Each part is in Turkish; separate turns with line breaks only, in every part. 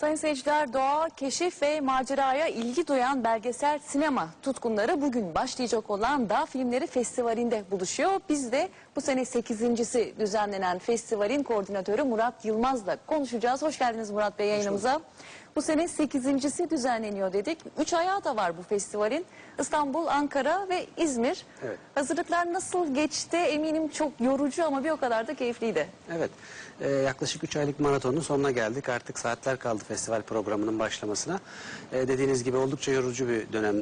Sayın seyirciler doğa, keşif ve maceraya ilgi duyan belgesel sinema tutkunları bugün başlayacak olan Dağ Filmleri Festivali'nde buluşuyor. Biz de bu sene 8.si düzenlenen festivalin koordinatörü Murat Yılmaz'la konuşacağız. Hoş geldiniz Murat Bey yayınımıza. Bu sene 8.si düzenleniyor dedik. Üç ayağı da var bu festivalin. İstanbul, Ankara ve İzmir.
Evet.
Hazırlıklar nasıl geçti eminim çok yorucu ama bir o kadar da keyifliydi.
Evet, Ee, yaklaşık 3 aylık maratonun sonuna geldik. Artık saatler kaldı festival programının başlamasına. Ee, dediğiniz gibi oldukça yorucu bir dönem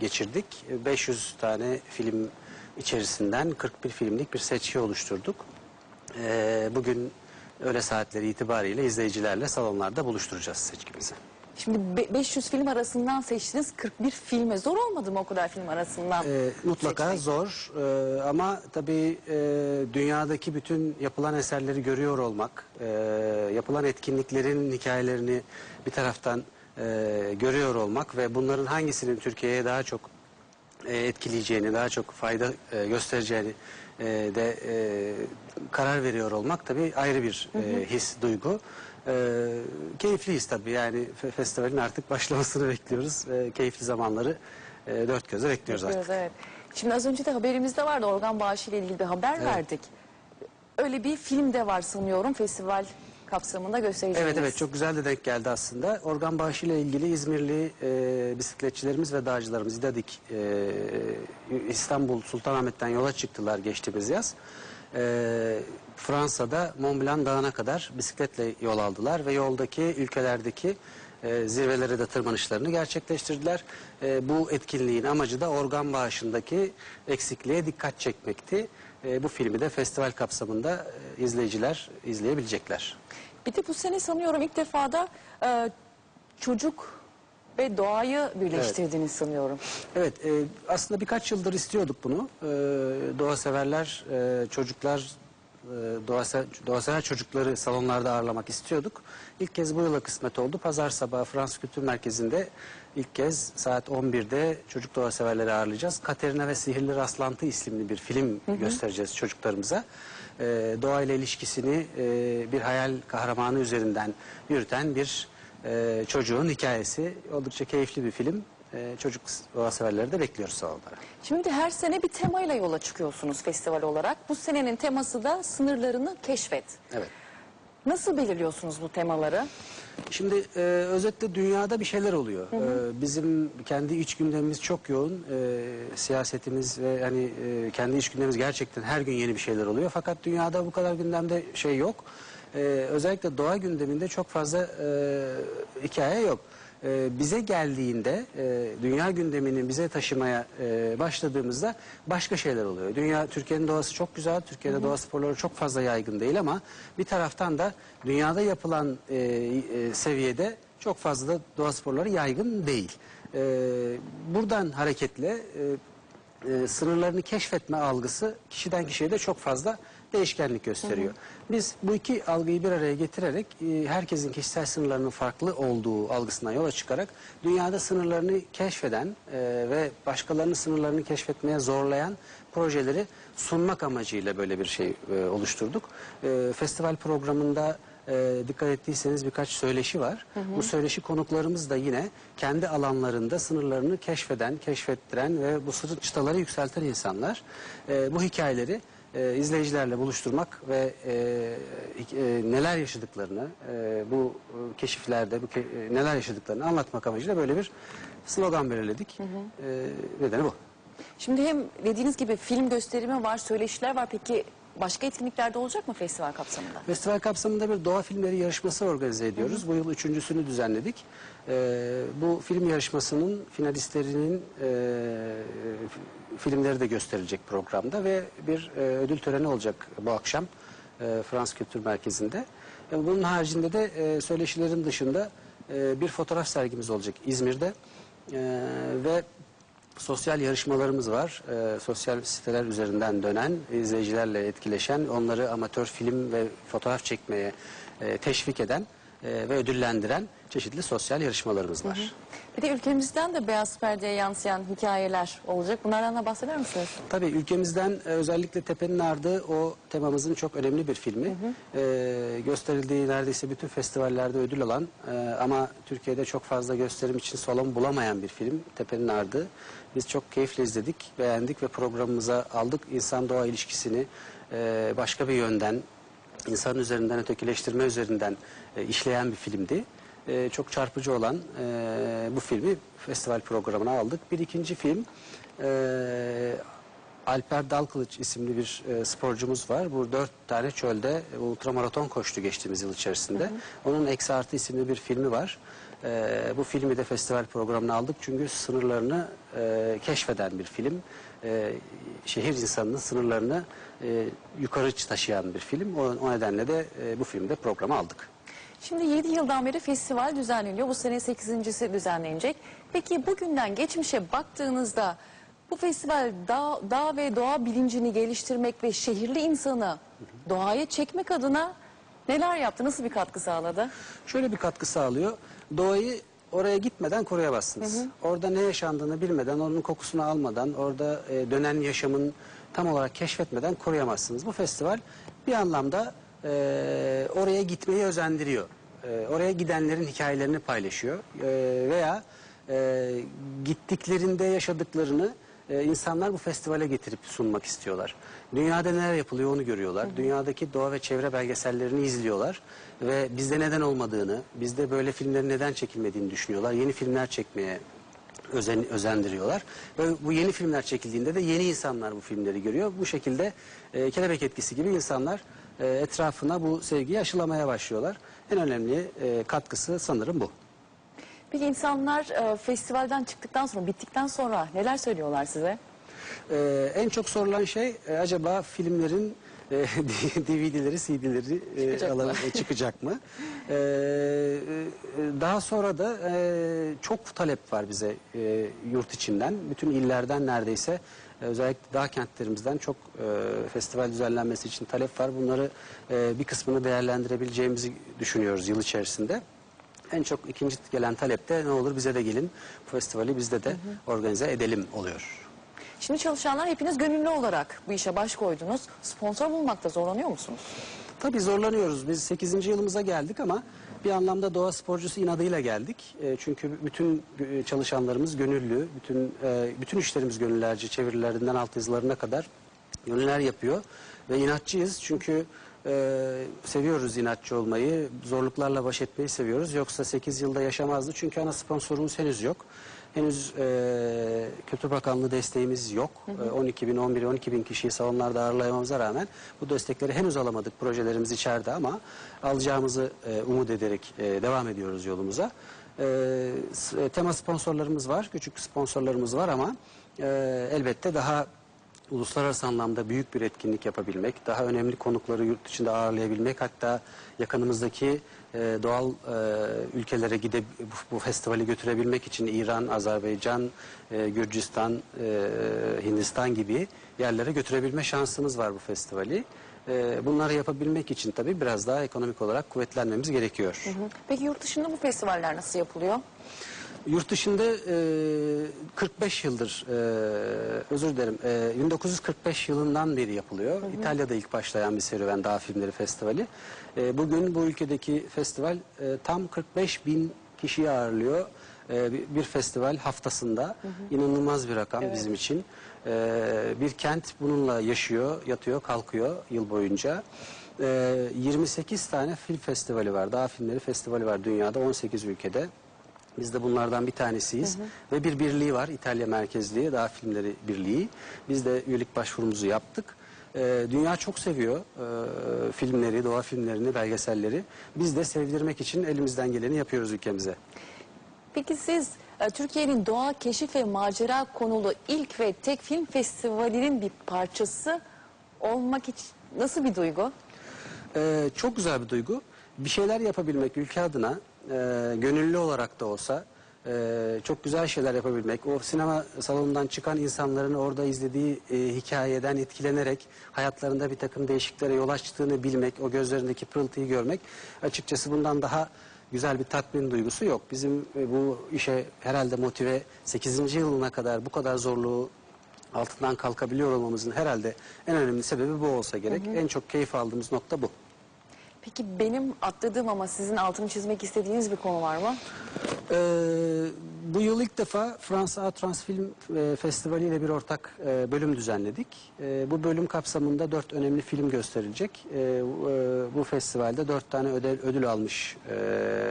geçirdik. Ee, 500 tane film içerisinden 41 filmlik bir seçki oluşturduk. Ee, bugün öğle saatleri itibariyle izleyicilerle salonlarda buluşturacağız seçkimizi.
Şimdi be- 500 film arasından seçtiniz 41 filme. Zor olmadı mı o kadar film arasından?
Ee, mutlaka
seçmek?
zor Ee, ama tabii e, dünyadaki bütün yapılan eserleri görüyor olmak, e, yapılan etkinliklerin hikayelerini bir taraftan e, görüyor olmak ve bunların hangisinin Türkiye'ye daha çok e, etkileyeceğini, daha çok fayda e, göstereceğini e, de e, karar veriyor olmak tabii ayrı bir e, his, duygu. E, keyifliyiz tabii yani fe- festivalin artık başlamasını bekliyoruz. E, keyifli zamanları e, dört gözle bekliyoruz artık.
Evet. Şimdi az önce de haberimizde vardı organ bağışı ile ilgili bir haber verdik. Öyle bir film de var sanıyorum festival kapsamında göstereceğiniz.
Evet evet çok güzel de denk geldi aslında. Organ bağışı ile ilgili İzmirli e, bisikletçilerimiz ve dağcılarımız İdadik e, İstanbul Sultanahmet'ten yola çıktılar geçtiğimiz yaz. E, Fransa'da Mont Blanc Dağı'na kadar bisikletle yol aldılar ve yoldaki ülkelerdeki e, zirvelere de tırmanışlarını gerçekleştirdiler. E, bu etkinliğin amacı da organ bağışındaki eksikliğe dikkat çekmekti. E, bu filmi de festival kapsamında e, izleyiciler izleyebilecekler.
Bir de bu sene sanıyorum ilk defa da e, çocuk ve doğayı birleştirdiğini sanıyorum.
Evet, e, aslında birkaç yıldır istiyorduk bunu. E, doğa severler, e, çocuklar, e, doğa, se- doğa sever çocukları salonlarda ağırlamak istiyorduk. İlk kez bu yıla kısmet oldu. Pazar sabahı Fransız Kültür Merkezi'nde ilk kez saat 11'de çocuk doğa severleri ağırlayacağız. Katerina ve Sihirli Rastlantı isimli bir film göstereceğiz çocuklarımıza. E, doğayla ilişkisini e, bir hayal kahramanı üzerinden yürüten bir e, çocuğun hikayesi. Oldukça keyifli bir film. E, çocuk doğa severleri de bekliyoruz salonlara.
Şimdi her sene bir temayla yola çıkıyorsunuz festival olarak. Bu senenin teması da sınırlarını keşfet.
Evet.
Nasıl belirliyorsunuz bu temaları?
Şimdi e, özetle dünyada bir şeyler oluyor. E, bizim kendi iç gündemimiz çok yoğun. E, siyasetimiz ve hani e, kendi iç gündemimiz gerçekten her gün yeni bir şeyler oluyor. Fakat dünyada bu kadar gündemde şey yok. E, özellikle doğa gündeminde çok fazla e, hikaye yok. E, bize geldiğinde e, dünya gündemini bize taşımaya e, başladığımızda başka şeyler oluyor. Dünya Türkiye'nin doğası çok güzel. Türkiye'de doğa sporları çok fazla yaygın değil ama bir taraftan da dünyada yapılan e, e, seviyede çok fazla da doğa sporları yaygın değil. E, buradan hareketle e, e, sınırlarını keşfetme algısı kişiden kişiye de çok fazla değişkenlik gösteriyor. Biz bu iki algıyı bir araya getirerek e, herkesin kişisel sınırlarının farklı olduğu algısından yola çıkarak dünyada sınırlarını keşfeden e, ve başkalarının sınırlarını keşfetmeye zorlayan projeleri sunmak amacıyla böyle bir şey e, oluşturduk. E, festival programında e, dikkat ettiyseniz birkaç söyleşi var. Bu söyleşi konuklarımız da yine kendi alanlarında sınırlarını keşfeden, keşfettiren ve bu sınır çıtaları yükselten insanlar. E, bu hikayeleri e, izleyicilerle buluşturmak ve e, e, neler yaşadıklarını, e, bu keşiflerde bu ke- e, neler yaşadıklarını anlatmak amacıyla böyle bir slogan belirledik. E, nedeni bu.
Şimdi hem dediğiniz gibi film gösterimi var, söyleşiler var. Peki başka etkinliklerde olacak mı festival kapsamında?
Festival kapsamında bir doğa filmleri yarışması organize ediyoruz. Bu yıl üçüncüsünü düzenledik. Ee, bu film yarışmasının finalistlerinin e, filmleri de gösterilecek programda ve bir e, ödül töreni olacak bu akşam e, Frans Kültür Merkezi'nde. E, bunun haricinde de e, söyleşilerin dışında e, bir fotoğraf sergimiz olacak İzmir'de E, ve sosyal yarışmalarımız var. Ee, sosyal siteler üzerinden dönen, izleyicilerle etkileşen, onları amatör film ve fotoğraf çekmeye e, teşvik eden e, ve ödüllendiren çeşitli sosyal yarışmalarımız var.
Bir de ülkemizden de beyaz perdeye yansıyan hikayeler olacak. Bunlardan da bahseder misiniz?
Tabii ülkemizden e, özellikle Tepe'nin Ardı o temamızın çok önemli bir filmi. E, gösterildiği neredeyse bütün festivallerde ödül alan e, ama Türkiye'de çok fazla gösterim için salon bulamayan bir film Tepe'nin Ardı. Biz çok keyifle izledik, beğendik ve programımıza aldık. İnsan doğa ilişkisini e, başka bir yönden, insan üzerinden ötekileştirme üzerinden e, işleyen bir filmdi. E, çok çarpıcı olan e, bu filmi festival programına aldık. Bir ikinci film e, Alper Dalkılıç isimli bir e, sporcumuz var. Bu dört tane çölde e, ultramaraton koştu geçtiğimiz yıl içerisinde. Onun Eksi Artı isimli bir filmi var. E, bu filmi de festival programına aldık çünkü sınırlarını e, keşfeden bir film. E, şehir insanının sınırlarını e, yukarı taşıyan bir film. O, o nedenle de e, bu filmi de programa aldık.
Şimdi 7 yıldan beri festival düzenleniyor. Bu sene 8.si düzenlenecek. Peki bugünden geçmişe baktığınızda bu festival dağ, dağ ve doğa bilincini geliştirmek ve şehirli insanı doğaya çekmek adına neler yaptı? Nasıl bir katkı sağladı?
Şöyle bir katkı sağlıyor. Doğayı oraya gitmeden koruyamazsınız. Orada ne yaşandığını bilmeden, onun kokusunu almadan, orada e, dönen yaşamın tam olarak keşfetmeden koruyamazsınız. Bu festival bir anlamda e, oraya gitmeyi özendiriyor. E, oraya gidenlerin hikayelerini paylaşıyor. E, veya e, gittiklerinde yaşadıklarını e, insanlar bu festivale getirip sunmak istiyorlar. Dünyada neler yapılıyor onu görüyorlar. Dünyadaki doğa ve çevre belgesellerini izliyorlar ve bizde neden olmadığını, bizde böyle filmlerin neden çekilmediğini düşünüyorlar. Yeni filmler çekmeye özen, özendiriyorlar. Ve bu yeni filmler çekildiğinde de yeni insanlar bu filmleri görüyor. Bu şekilde e, kelebek etkisi gibi insanlar e, etrafına bu sevgiyi aşılamaya başlıyorlar. En önemli e, katkısı sanırım bu.
Peki insanlar e, festivalden çıktıktan sonra, bittikten sonra neler söylüyorlar size?
Ee, en çok sorulan şey e, acaba filmlerin e, DVD'leri, CD'leri e,
Çıkacak
alan- e, çıkacak mı? Ee, e, daha sonra da e, çok talep var bize e, yurt içinden. Bütün illerden neredeyse e, özellikle dağ kentlerimizden çok e, festival düzenlenmesi için talep var. Bunları e, bir kısmını değerlendirebileceğimizi düşünüyoruz yıl içerisinde. En çok ikinci gelen talep de ne olur bize de gelin bu festivali bizde de organize edelim oluyor.
Şimdi çalışanlar hepiniz gönüllü olarak bu işe baş koydunuz. Sponsor bulmakta zorlanıyor musunuz?
Tabii zorlanıyoruz. Biz 8. yılımıza geldik ama bir anlamda doğa sporcusu inadıyla geldik. E, çünkü bütün e, çalışanlarımız gönüllü, bütün e, bütün işlerimiz gönüllerce, çevirilerinden alt yazılarına kadar gönüller yapıyor ve inatçıyız çünkü e, seviyoruz inatçı olmayı, zorluklarla baş etmeyi seviyoruz. Yoksa 8 yılda yaşamazdı çünkü ana sponsorumuz henüz yok. Henüz e, Kültür Bakanlığı desteğimiz yok. E, 12 bin, 11, 12 bin kişiyi salonlarda ağırlayamamıza rağmen bu destekleri henüz alamadık. Projelerimiz içeride ama alacağımızı e, umut ederek e, devam ediyoruz yolumuza. E, e, tema sponsorlarımız var, küçük sponsorlarımız var ama e, elbette daha uluslararası anlamda büyük bir etkinlik yapabilmek, daha önemli konukları yurt dışında ağırlayabilmek, hatta yakınımızdaki e, doğal e, ülkelere gidip bu, bu festivali götürebilmek için İran, Azerbaycan, e, Gürcistan, e, Hindistan gibi yerlere götürebilme şansımız var bu festivali. E, bunları yapabilmek için tabii biraz daha ekonomik olarak kuvvetlenmemiz gerekiyor.
Peki yurt dışında bu festivaller nasıl yapılıyor?
Yurt dışında e, 45 yıldır, e, özür dilerim, e, 1945 yılından beri yapılıyor. İtalya'da ilk başlayan bir serüven Dağ Filmleri Festivali. E, bugün bu ülkedeki festival e, tam 45 bin kişiyi ağırlıyor. E, bir, festival haftasında. İnanılmaz bir rakam bizim için. E, bir kent bununla yaşıyor, yatıyor, kalkıyor yıl boyunca. E, 28 tane film festivali var, Dağ Filmleri Festivali var dünyada 18 ülkede. Biz de bunlardan bir tanesiyiz. Ve bir birliği var İtalya merkezli Dağ Filmleri Birliği. Biz de üyelik başvurumuzu yaptık. Ee, dünya çok seviyor ee, filmleri, doğa filmlerini, belgeselleri. Biz de sevdirmek için elimizden geleni yapıyoruz ülkemize.
Peki siz e, Türkiye'nin doğa, keşif ve macera konulu ilk ve tek film festivalinin bir parçası olmak için nasıl bir duygu?
Ee, çok güzel bir duygu. Bir şeyler yapabilmek ülke adına e, gönüllü olarak da olsa e, çok güzel şeyler yapabilmek. O sinema salonundan çıkan insanların orada izlediği e, hikayeden etkilenerek hayatlarında bir takım değişikliklere yol açtığını bilmek, o gözlerindeki pırıltıyı görmek açıkçası bundan daha güzel bir tatmin duygusu yok. Bizim e, bu işe herhalde motive 8. yılına kadar bu kadar zorluğu altından kalkabiliyor olmamızın herhalde en önemli sebebi bu olsa gerek. En çok keyif aldığımız nokta bu.
Peki benim atladığım ama sizin altını çizmek istediğiniz bir konu var mı?
Ee, bu yıl ilk defa Fransa Trans Film e, Festivali ile bir ortak e, bölüm düzenledik. E, bu bölüm kapsamında dört önemli film gösterilecek. E, bu festivalde dört tane ödül, ödül almış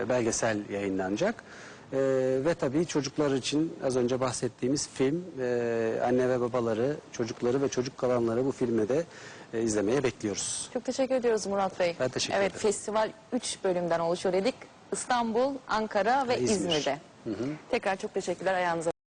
belgesel yayınlanacak. E, ve tabii çocuklar için az önce bahsettiğimiz film, e, anne ve babaları, çocukları ve çocuk kalanları bu filmi de e, izlemeye bekliyoruz.
Çok teşekkür ediyoruz Murat Bey.
Ben teşekkür
evet,
ederim.
festival 3 bölümden oluşuyor dedik. İstanbul, Ankara ve
İzmir.
İzmir'de. Tekrar çok teşekkürler ayağınıza.